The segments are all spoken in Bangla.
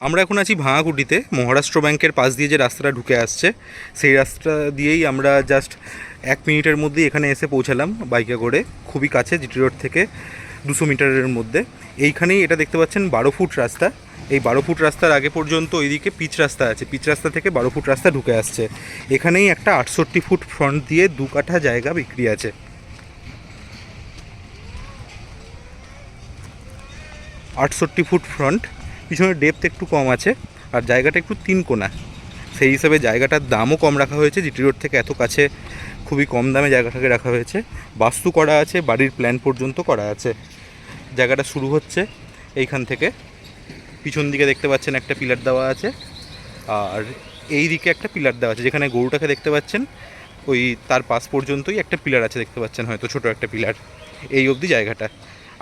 আমরা এখন আছি ভাঙাকুটিতে মহারাষ্ট্র ব্যাংকের পাশ দিয়ে যে রাস্তাটা ঢুকে আসছে, সেই রাস্তা দিয়েই আমরা জাস্ট এক মিনিটের মধ্যেই এখানে এসে পৌঁছালাম বাইকে করে, খুবই কাছে, জিটি রোড থেকে দুশো মিটারের মধ্যে। এইখানেই এটা দেখতে পাচ্ছেন বারো ফুট রাস্তা। এই বারো ফুট রাস্তার আগে পর্যন্ত ওইদিকে পিচ রাস্তা আছে। পিচ রাস্তা থেকে বারো ফুট রাস্তা ঢুকে আসছে। এখানেই একটা আটষট্টি ফুট ফ্রন্ট দিয়ে দু কাঠা জায়গা বিক্রি আছে। আটষট্টি ফুট ফ্রন্ট পিছনের ডেপথ একটু কম আছে, আর জায়গাটা একটু তিন কোনা সেই হিসাবে জায়গাটার দামও কম রাখা হয়েছে, জিটি রোড থেকে এত কাছে খুবই কম দামে জায়গাটাকে রাখা হয়েছে। বাস্তু করা আছে, বাড়ির প্ল্যান পর্যন্ত করা আছে। জায়গাটা শুরু হচ্ছে এইখান থেকে। পিছন দিকে দেখতে পাচ্ছেন একটা পিলার দেওয়া আছে, আর এই দিকে একটা পিলার দেওয়া আছে, যেখানে গরুটাকে দেখতে পাচ্ছেন, ওই তার পাশ পর্যন্তই একটা পিলার আছে দেখতে পাচ্ছেন হয়তো, ছোট একটা পিলার। এই অবধি জায়গাটা।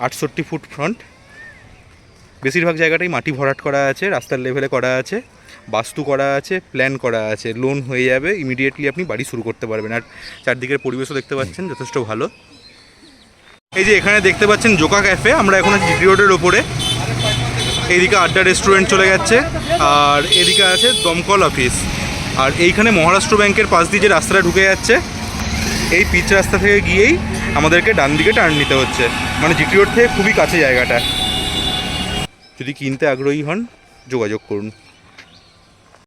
আটষট্টি ফুট ফ্রন্ট বেশিরভাগ জায়গাটাই মাটি ভরাট করা আছে, রাস্তার লেভেলে করা আছে, বাস্তু করা আছে প্ল্যান করা আছে লোন হয়ে যাবে ইমিডিয়েটলি আপনি বাড়ি শুরু করতে পারবেন। আর চারদিকের পরিবেশও দেখতে পাচ্ছেন, যথেষ্ট ভালো। এই যে এখানে দেখতে পাচ্ছেন জোকা ক্যাফে আমরা এখন আছি জিটি রোডের ওপরে। এইদিকে আড্ডা রেস্টুরেন্ট চলে যাচ্ছে, আর এদিকে আছে দমকল অফিস আর এইখানে মহারাষ্ট্র ব্যাংকের পাশ দিয়ে যে রাস্তাটা ঢুকে যাচ্ছে, এই পিচ রাস্তা থেকে গিয়েই আমাদেরকে ডান দিকে টার্ন নিতে হচ্ছে। মানে জিটি রোড থেকে খুবই কাছে জায়গাটা। যদি কিনতে আগ্রহী হন যোগাযোগ করুন।